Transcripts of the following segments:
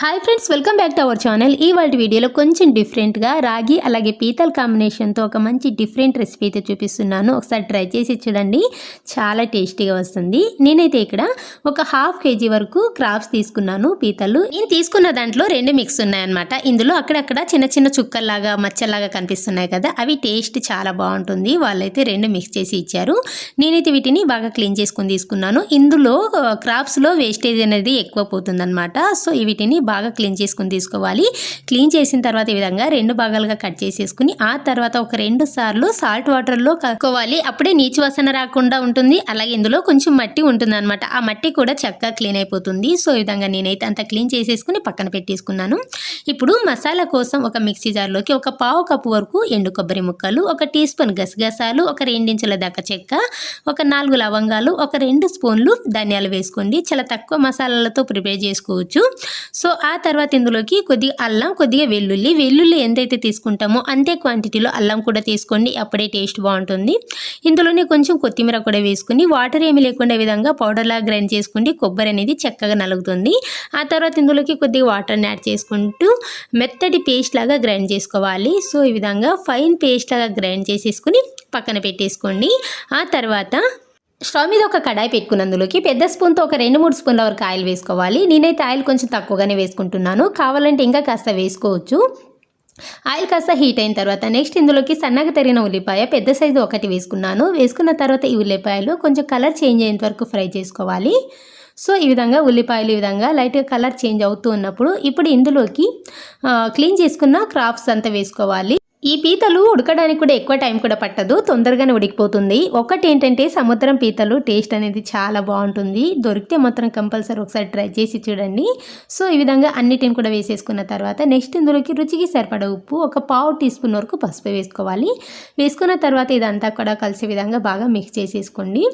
Hi friends welcome back to our channel ఈ వాటి వీడియోలో కొంచెం డిఫరెంట్గా రాగి అలాగే పీతల్ కాంబినేషన్తో ఒక మంచి డిఫరెంట్ రెసిపీ అయితే చూపిస్తున్నాను. ఒకసారి ట్రై చేసి చూడండి. చాలా టేస్టీగా వస్తుంది. నేనైతే ఇక్కడ ఒక హాఫ్ కేజీ వరకు క్రాప్స్ తీసుకున్నాను పీతలు. నేను తీసుకున్న దాంట్లో రెండు మిక్స్ ఉన్నాయన్నమాట. ఇందులో అక్కడక్కడ చిన్న చిన్న చుక్కల్లాగా మచ్చల్లాగా కనిపిస్తున్నాయి కదా అవి టేస్ట్ చాలా బాగుంటుంది. వాళ్ళైతే రెండు మిక్స్ చేసి ఇచ్చారు. నేనైతే వీటిని బాగా క్లీన్ చేసుకుని తీసుకున్నాను. ఇందులో uh, క్రాప్స్లో వేస్టేజ్ అనేది ఎక్కువ పోతుందన్నమాట. సో వీటిని బాగా క్లీన్ చేసుకుని తీసుకోవాలి. క్లీన్ చేసిన తర్వాత ఈ విధంగా రెండు భాగాలుగా కట్ చేసేసుకుని ఆ తర్వాత ఒక రెండు సార్లు సాల్ట్ వాటర్లో కలుపుకోవాలి. అప్పుడే నీచు వాసన రాకుండా ఉంటుంది. అలాగే ఇందులో కొంచెం మట్టి ఉంటుంది అనమాట ఆ మట్టి కూడా చక్కగా క్లీన్ అయిపోతుంది. సో ఈ విధంగా నేనైతే అంత క్లీన్ చేసేసుకుని పక్కన పెట్టేసుకున్నాను. ఇప్పుడు మసాలా కోసం ఒక మిక్సీ జార్లోకి ఒక పావు కప్పు వరకు ఎండు కొబ్బరి ముక్కలు ఒక టీ స్పూన్ గసగసాలు ఒక రెండించుల దాకా చెక్క ఒక నాలుగు లవంగాలు ఒక రెండు స్పూన్లు ధనియాలు వేసుకోండి. చాలా తక్కువ మసాలాలతో ప్రిపేర్ చేసుకోవచ్చు. సో ఆ తర్వాత ఇందులోకి కొద్దిగా అల్లం కొద్దిగా వెల్లుల్లి. వెల్లుల్లి ఎంతైతే తీసుకుంటామో అంతే క్వాంటిటీలో అల్లం కూడా తీసుకోండి అప్పుడే టేస్ట్ బాగుంటుంది. ఇందులోనే కొంచెం కొత్తిమీర కూడా వేసుకుని వాటర్ ఏమి లేకుండా విధంగా పౌడర్లా గ్రైండ్ చేసుకుంటే కొబ్బరి అనేది చక్కగా నలుగుతుంది. ఆ తర్వాత ఇందులోకి కొద్దిగా వాటర్ని యాడ్ చేసుకుంటూ మెత్తటి పేస్ట్ లాగా గ్రైండ్ చేసుకోవాలి. సో ఈ విధంగా ఫైన్ పేస్ట్ లాగా గ్రైండ్ చేసేసుకుని పక్కన పెట్టేసుకోండి. ఆ తర్వాత స్టవ్ మీద ఒక కడాయి పెట్టుకున్నందులోకి పెద్ద స్పూన్తో ఒక రెండు మూడు స్పూన్ల వరకు ఆయిల్ వేసుకోవాలి. నేనైతే ఆయిల్ కొంచెం తక్కువగానే వేసుకుంటున్నాను. కావాలంటే ఇంకా కాస్త వేసుకోవచ్చు. ఆయిల్ కాస్త హీట్ అయిన తర్వాత నెక్స్ట్ ఇందులోకి సన్నగా తరిగిన ఉల్లిపాయ పెద్ద సైజు ఒకటి వేసుకున్నాను. వేసుకున్న తర్వాత ఈ ఉల్లిపాయలు కొంచెం కలర్ చేంజ్ అయ్యేంత వరకు ఫ్రై చేసుకోవాలి. సో ఈ విధంగా ఉల్లిపాయలు ఈ విధంగా లైట్గా కలర్ చేంజ్ అవుతూ ఉన్నప్పుడు ఇప్పుడు ఇందులోకి క్లీన్ చేసుకున్న క్రాప్స్ అంతా వేసుకోవాలి. ఈ పీతలు ఉడకడానికి కూడా ఎక్కువ టైం కూడా పట్టదు తొందరగానే ఉడికిపోతుంది. ఒకటి ఏంటంటే సముద్రం పీతలు టేస్ట్ అనేది చాలా బాగుంటుంది. దొరికితే మాత్రం కంపల్సరీ ఒకసారి ట్రై చేసి చూడండి. సో ఈ విధంగా అన్నిటిని కూడా వేసేసుకున్న తర్వాత నెక్స్ట్ ఇందులోకి రుచికి సరిపడ ఉప్పు ఒక పావు టీ స్పూన్ వరకు పసుపు వేసుకోవాలి. వేసుకున్న తర్వాత ఇదంతా కూడా కలిసే విధంగా బాగా మిక్స్ చేసేసుకోండి.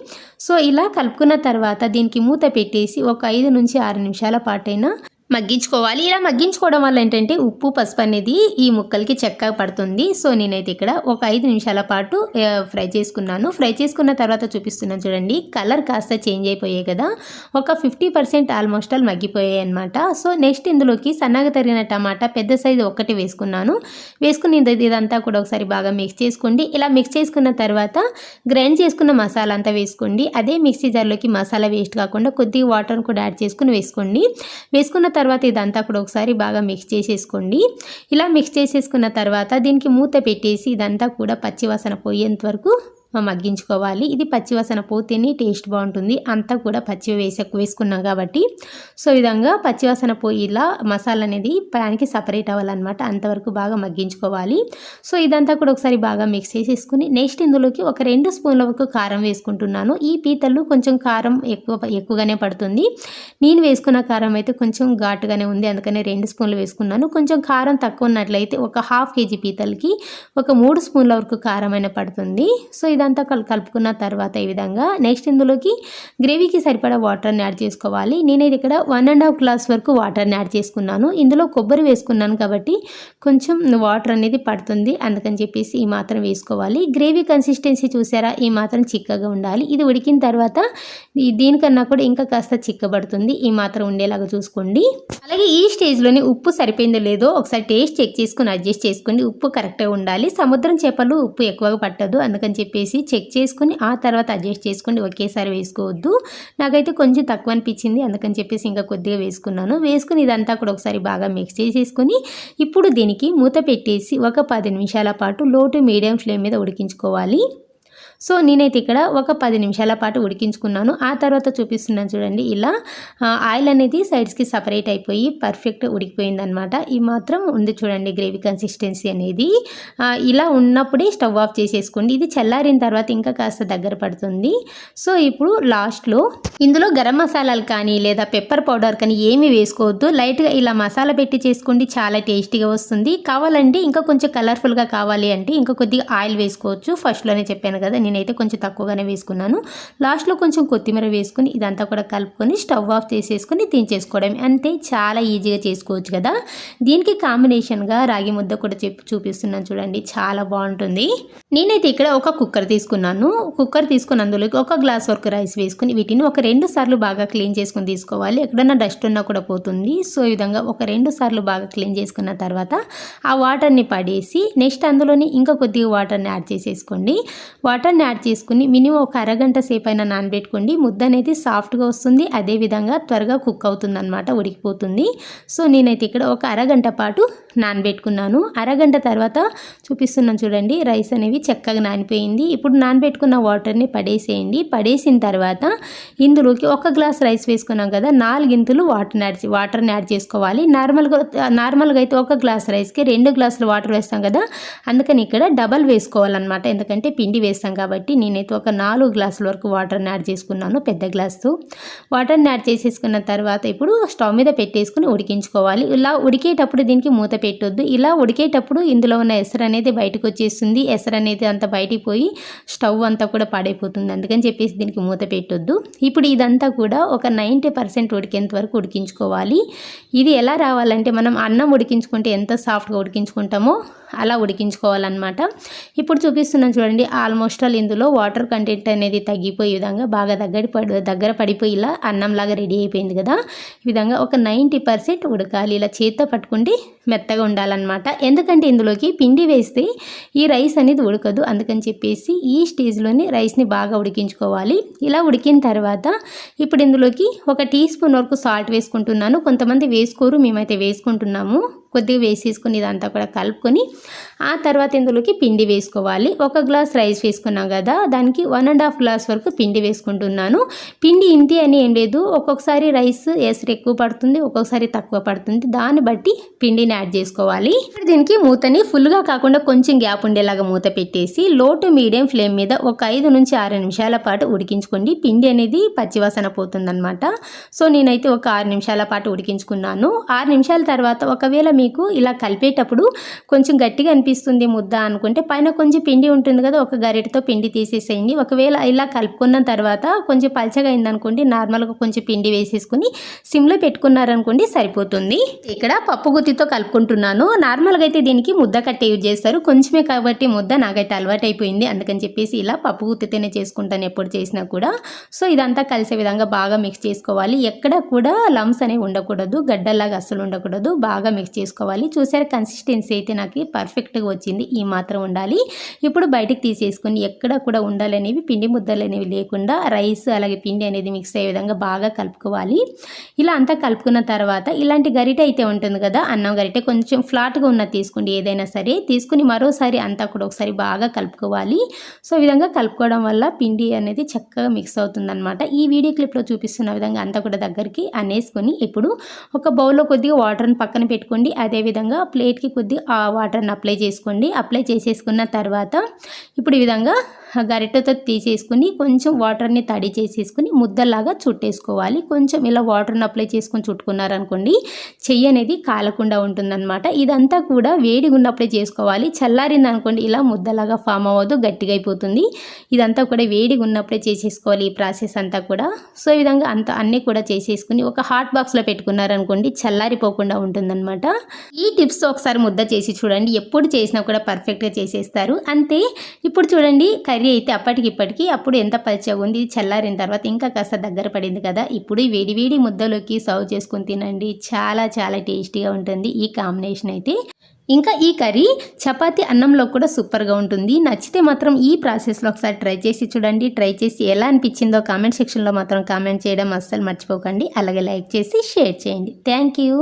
సో ఇలా కలుపుకున్న తర్వాత దీనికి మూత పెట్టేసి ఒక ఐదు నుంచి ఆరు నిమిషాల పాటైనా మగ్గించుకోవాలి. ఇలా మగ్గించుకోవడం వల్ల ఏంటంటే ఉప్పు పసుపు అనేది ఈ ముక్కలకి చక్కగా పడుతుంది. సో నేనైతే ఇక్కడ ఒక ఐదు నిమిషాల పాటు ఫ్రై చేసుకున్నాను. ఫ్రై చేసుకున్న తర్వాత చూపిస్తున్నాను చూడండి. కలర్ కాస్త చేంజ్ అయిపోయాయి కదా. ఒక ఫిఫ్టీ పర్సెంట్ ఆల్మోస్ట్ ఆల్ మగ్గిపోయాయి అనమాట సో నెక్స్ట్ ఇందులోకి సన్నగా తరిగిన టమాటా పెద్ద సైజు ఒకటి వేసుకున్నాను. వేసుకుని ఇదంతా కూడా ఒకసారి బాగా మిక్స్ చేసుకోండి. ఇలా మిక్స్ చేసుకున్న తర్వాత గ్రైండ్ చేసుకున్న మసాలా అంతా వేసుకోండి. అదే మిక్సీ జార్లోకి మసాలా వేస్ట్ కాకుండా కొద్దిగా వాటర్ కూడా యాడ్ చేసుకుని వేసుకోండి. వేసుకున్న తర్వాత ఇదంతా కూడా ఒకసారి బాగా మిక్స్ చేసేసుకోండి. ఇలా మిక్స్ చేసేసుకున్న తర్వాత దీనికి మూత పెట్టేసి ఇదంతా కూడా పచ్చివాసన పోయేంత వరకు మగ్గించుకోవాలి. ఇది పచ్చివాసన పోతేనే టేస్ట్ బాగుంటుంది. అంతా కూడా పచ్చి వేసే వేసుకున్నాం కాబట్టి. సో విధంగా పచ్చివాసన పోయి ఇలా మసాలా అనేది ప్యాన్కి సపరేట్ అవ్వాలన్నమాట. అంతవరకు బాగా మగ్గించుకోవాలి. సో ఇదంతా కూడా ఒకసారి బాగా మిక్స్ చేసేసుకుని నెక్స్ట్ ఇందులోకి ఒక రెండు స్పూన్ల వరకు కారం వేసుకుంటున్నాను. ఈ పీతలు కొంచెం కారం ఎక్కువ ఎక్కువగానే పడుతుంది. నేను వేసుకున్న కారం అయితే కొంచెం ఘాటుగానే ఉంది. అందుకనే రెండు స్పూన్లు వేసుకున్నాను. కొంచెం కారం తక్కువ ఉన్నట్లయితే ఒక హాఫ్ కేజీ పీతలకి ఒక మూడు స్పూన్ల వరకు కారం అయినా పడుతుంది. సో ఇదంతా కలు కలుపుకున్న తర్వాత ఈ విధంగా నెక్స్ట్ ఇందులోకి గ్రేవీకి సరిపడా వాటర్ని యాడ్ చేసుకోవాలి. నేనైతే ఇక్కడ వన్ అండ్ హాఫ్ గ్లాస్ వరకు వాటర్ని యాడ్ చేసుకున్నాను. ఇందులో కొబ్బరి వేసుకున్నాను కాబట్టి కొంచెం వాటర్ అనేది పడుతుంది. అందుకని చెప్పేసి ఈ మాత్రం వేసుకోవాలి. గ్రేవీ కన్సిస్టెన్సీ చూసారా? ఈ మాత్రం చిక్కగా ఉండాలి. ఇది ఉడికిన తర్వాత దీనికన్నా కూడా ఇంకా కాస్త చిక్కబడుతుంది. ఈ మాత్రం ఉండేలాగా చూసుకోండి. అలాగే ఈ స్టేజ్లోనే ఉప్పు సరిపోయిందో లేదో ఒకసారి టేస్ట్ చెక్ చేసుకుని అడ్జస్ట్ చేసుకోండి ఉప్పు కరెక్ట్గా ఉండాలి. సముద్రం చేపలు ఉప్పు ఎక్కువగా పట్టదు. అందుకని చెప్పేసి వేసి చెక్ చేసుకుని ఆ తర్వాత అడ్జస్ట్ చేసుకోండి ఒకేసారి వేసుకోవద్దు. నాకైతే కొంచెం తక్కువ అనిపించింది. అందుకని చెప్పేసి ఇంకా కొద్దిగా వేసుకున్నాను. వేసుకుని ఇదంతా కూడా ఒకసారి బాగా మిక్స్ చేసేసుకొని ఇప్పుడు దీనికి మూత పెట్టేసి ఒక పది నిమిషాల పాటు లో టు మీడియం ఫ్లేమ్ మీద ఉడికించుకోవాలి. సో నేనైతే ఇక్కడ ఒక పది నిమిషాల పాటు ఉడికించుకున్నాను. ఆ తర్వాత చూపిస్తున్నాను చూడండి ఇలా. ఆయిల్ అనేది సైడ్స్కి సపరేట్ అయిపోయి పర్ఫెక్ట్ ఉడికిపోయింది అనమాట ఈ మాత్రం ఉంది చూడండి గ్రేవీ కన్సిస్టెన్సీ అనేది. ఇలా ఉన్నప్పుడే స్టవ్ ఆఫ్ చేసేసుకోండి. ఇది చల్లారిన తర్వాత ఇంకా కాస్త దగ్గర పడుతుంది. సో ఇప్పుడు లాస్ట్లో ఇందులో గరం మసాలాలు కానీ లేదా పెప్పర్ పౌడర్ కానీ ఏమి వేసుకోవద్దు. లైట్గా ఇలా మసాలా పెట్టి చేసుకోండి చాలా టేస్టీగా వస్తుంది. కావాలంటే ఇంకా కొంచెం కలర్ఫుల్గా కావాలి అంటే ఇంకా కొద్దిగా ఆయిల్ వేసుకోవచ్చు. ఫస్ట్లోనే చెప్పాను కదా నేనైతే కొంచెం తక్కువగానే వేసుకున్నాను. లాస్ట్లో కొంచెం కొత్తిమీర వేసుకుని ఇదంతా కూడా కలుపుకొని స్టవ్ ఆఫ్ చేసేసుకొని దించేసుకోవడం అంతే చాలా ఈజీగా చేసుకోవచ్చు కదా. దీనికి కాంబినేషన్గా రాగి ముద్ద కూడా చెప్పి చూపిస్తున్నాను చూడండి. చాలా బాగుంటుంది. నేనైతే ఇక్కడ ఒక కుక్కర్ తీసుకున్నాను. కుక్కర్ తీసుకుని అందులోకి ఒక గ్లాస్ వరకు రైస్ వేసుకుని వీటిని ఒక రెండు సార్లు బాగా క్లీన్ చేసుకుని తీసుకోవాలి. ఎక్కడన్నా డస్ట్ ఉన్నా కూడా పోతుంది. సో ఈ విధంగా ఒక రెండు సార్లు బాగా క్లీన్ చేసుకున్న తర్వాత ఆ వాటర్ని పడేసి నెక్స్ట్ అందులోని ఇంకా కొద్దిగా వాటర్ని యాడ్ చేసేసుకోండి. వాటర్ని యాడ్ చేసుకుని మినిమం ఒక అరగంట సేపు అయినా నానబెట్టుకోండి. ముద్ద అనేది సాఫ్ట్గా వస్తుంది. అదేవిధంగా త్వరగా కుక్ అవుతుంది అనమాట ఉడికిపోతుంది. సో నేనైతే ఇక్కడ ఒక అరగంట పాటు నానబెట్టుకున్నాను. అరగంట తర్వాత చూపిస్తున్నాను చూడండి రైస్ అనేవి చక్కగా నానిపోయింది. ఇప్పుడు నానబెట్టుకున్న వాటర్ని పడేసేయండి. పడేసిన తర్వాత ఇందులోకి ఒక గ్లాస్ రైస్ వేసుకున్నాం కదా నాలుగింతులు వాటర్ని యాడ్ వాటర్ని యాడ్ చేసుకోవాలి. నార్మల్గా నార్మల్గా అయితే ఒక గ్లాస్ రైస్కి రెండు గ్లాసులు వాటర్ వేస్తాం కదా అందుకని ఇక్కడ డబల్ వేసుకోవాలన్నమాట. ఎందుకంటే పిండి వేస్తాం కాబట్టి కాబట్టి నేనైతే ఒక నాలుగు గ్లాసుల వరకు వాటర్ని యాడ్ చేసుకున్నాను పెద్ద గ్లాసు. వాటర్ని యాడ్ చేసేసుకున్న తర్వాత ఇప్పుడు స్టవ్ మీద పెట్టేసుకుని ఉడికించుకోవాలి. ఇలా ఉడికేటప్పుడు దీనికి మూత పెట్టొద్దు. ఇలా ఉడికేటప్పుడు ఇందులో ఉన్న ఎసరు అనేది బయటకు వచ్చేస్తుంది. ఎసరు అనేది అంత బయటికి పోయి స్టవ్ అంతా కూడా పాడైపోతుంది. అందుకని చెప్పేసి దీనికి మూత పెట్టొద్దు. ఇప్పుడు ఇదంతా కూడా ఒక నైంటీ పర్సెంట్ ఉడికేంత వరకు ఉడికించుకోవాలి. ఇది ఎలా రావాలంటే మనం అన్నం ఉడికించుకుంటే ఎంత సాఫ్ట్గా ఉడికించుకుంటామో అలా ఉడికించుకోవాలన్నమాట. ఇప్పుడు చూపిస్తున్నాను చూడండి ఆల్మోస్ట్ ఆల్ ఇందులో వాటర్ కంటెంట్ అనేది తగ్గిపోయే విధంగా బాగా దగ్గర పడి దగ్గర పడిపోయి ఇలా అన్నంలాగా రెడీ అయిపోయింది కదా. ఈ విధంగా ఒక నైంటీ పర్సెంట్ ఉడకాలి. ఇలా చేత్తో పట్టుకుంటే మెత్తగా ఉండాలన్నమాట. ఎందుకంటే ఇందులోకి పిండి వేస్తే ఈ రైస్ అనేది ఉడకదు. అందుకని చెప్పేసి ఈ స్టేజ్లోనే రైస్ని బాగా ఉడికించుకోవాలి. ఇలా ఉడికిన తర్వాత ఇప్పుడు ఇందులోకి ఒక టీ స్పూన్ వరకు సాల్ట్ వేసుకుంటున్నాను. కొంతమంది వేసుకోరు మేమైతే వేసుకుంటున్నాము. కొద్దిగా వేసేసుకుని ఇదంతా కూడా కలుపుకొని ఆ తర్వాత ఇందులోకి పిండి వేసుకోవాలి. ఒక గ్లాస్ రైస్ వేసుకున్నాం కదా దానికి వన్ అండ్ హాఫ్ గ్లాస్ వరకు పిండి వేసుకుంటున్నాను. పిండి ఇంటి అని ఏం లేదు ఒక్కొక్కసారి రైస్ ఎసరు ఎక్కువ పడుతుంది ఒక్కొక్కసారి తక్కువ పడుతుంది. దాన్ని బట్టి పిండిని యాడ్ చేసుకోవాలి. దీనికి మూతని ఫుల్గా కాకుండా కొంచెం గ్యాప్ ఉండేలాగా మూత పెట్టేసి లో టు మీడియం ఫ్లేమ్ మీద ఒక ఐదు నుంచి ఆరు నిమిషాల పాటు ఉడికించుకోండి. పిండి అనేది పచ్చివాసన పోతుందన్నమాట. సో నేనైతే ఒక ఆరు నిమిషాల పాటు ఉడికించుకున్నాను. ఆరు నిమిషాల తర్వాత ఒకవేళ మీకు ఇలా కలిపేటప్పుడు కొంచెం గట్టిగా అనిపిస్తుంది ముద్ద అనుకుంటే పైన కొంచెం పిండి ఉంటుంది కదా ఒక గరిటతో పిండి తీసేసేయండి. ఒకవేళ ఇలా కలుపుకున్న తర్వాత కొంచెం పలచగా అయిందనుకోండి నార్మల్గా కొంచెం పిండి వేసేసుకుని సిమ్లో పెట్టుకున్నారనుకోండి సరిపోతుంది. ఇక్కడ పప్పు గుత్తితో కలుపుకుంటున్నాను. నార్మల్గా అయితే దీనికి ముద్ద కట్టే యూజ్ చేస్తారు. కొంచెమే కాబట్టి ముద్ద నాకైతే అలవాటు అయిపోయింది. అందుకని చెప్పేసి ఇలా పప్పు గుత్తితోనే చేసుకుంటాను ఎప్పుడు చేసినా కూడా. సో ఇదంతా కలిసే విధంగా బాగా మిక్స్ చేసుకోవాలి. ఎక్కడ కూడా లమ్స్ అనేవి ఉండకూడదు. గడ్డల్లాగా అస్సలు ఉండకూడదు. బాగా మిక్స్ చేసుకోవాలి చేసుకోవాలి. చూసారు కన్సిస్టెన్సీ అయితే నాకు పర్ఫెక్ట్గా వచ్చింది. ఈ మాత్రం ఉండాలి. ఇప్పుడు బయటికి తీసేసుకొని ఎక్కడ కూడా ఉండాలనేవి పిండి ముద్దలు అనేవి లేకుండా రైస్ అలాగే పిండి అనేది మిక్స్ అయ్యే విధంగా బాగా కలుపుకోవాలి. ఇలా అంతా కలుపుకున్న తర్వాత ఇలాంటి గరిటె అయితే ఉంటుంది కదా అన్నం గరిటె కొంచెం ఫ్లాట్గా ఉన్నది తీసుకోండి ఏదైనా సరే. తీసుకుని మరోసారి అంతా కూడా ఒకసారి బాగా కలుపుకోవాలి. సో ఈ విధంగా కలుపుకోవడం వల్ల పిండి అనేది చక్కగా మిక్స్ అవుతుందన్నమాట. ఈ వీడియో క్లిప్లో చూపిస్తున్న విధంగా అంతా కూడా దగ్గరికి అనేసుకొని ఇప్పుడు ఒక బౌల్లో కొద్దిగా వాటర్ని పక్కన పెట్టుకోండి. అదేవిధంగా ప్లేట్కి కొద్ది ఆ వాటర్ని అప్లై చేసుకోండి. అప్లై చేసేసుకున్న తర్వాత ఇప్పుడు ఈ విధంగా గరిటెతో తీసేసుకుని కొంచెం వాటర్ని తడి చేసేసుకుని ముద్దలాగా చుట్టేసుకోవాలి. కొంచెం ఇలా వాటర్ని అప్లై చేసుకొని చుట్టుకున్నారనుకోండి చెయ్యి అనేది కాలకుండా ఉంటుందన్నమాట. ఇదంతా కూడా వేడిగా ఉన్నప్పుడే చేసుకోవాలి. చల్లారింది అనుకోండి ఇలా ముద్దలాగా ఫామ్ అవ్వదు గట్టిగా అయిపోతుంది. ఇదంతా కూడా వేడిగా ఉన్నప్పుడే చేసేసుకోవాలి ఈ ప్రాసెస్ అంతా కూడా. సో ఈ విధంగా అంత అన్నీ కూడా చేసేసుకుని ఒక హాట్ బాక్స్లో పెట్టుకున్నారనుకోండి చల్లారిపోకుండా ఉంటుందన్నమాట. ఈ టిప్స్ ఒకసారి ముద్ద చేసి చూడండి. ఎప్పుడు చేసినా కూడా పర్ఫెక్ట్గా చేసేస్తారు. అంతే ఇప్పుడు చూడండి కర్రీ అయితే అప్పటికిప్పటికి అప్పుడు ఎంత పల్చగా ఉంది. చల్లారిన తర్వాత ఇంకా కాస్త దగ్గర పడింది కదా. ఇప్పుడు వేడి వేడి ముద్దలోకి సర్వ్ చేసుకుని తినండి. చాలా చాలా టేస్టీగా ఉంటుంది ఈ కాంబినేషన్ అయితే. ఇంకా ఈ కర్రీ చపాతీ అన్నంలో కూడా సూపర్గా ఉంటుంది. నచ్చితే మాత్రం ఈ ప్రాసెస్లో ఒకసారి ట్రై చేసి చూడండి. ట్రై చేసి ఎలా అనిపించిందో కామెంట్ సెక్షన్లో మాత్రం కామెంట్ చేయడం అస్సలు మర్చిపోకండి. అలాగే లైక్ చేసి షేర్ చేయండి. Thank you.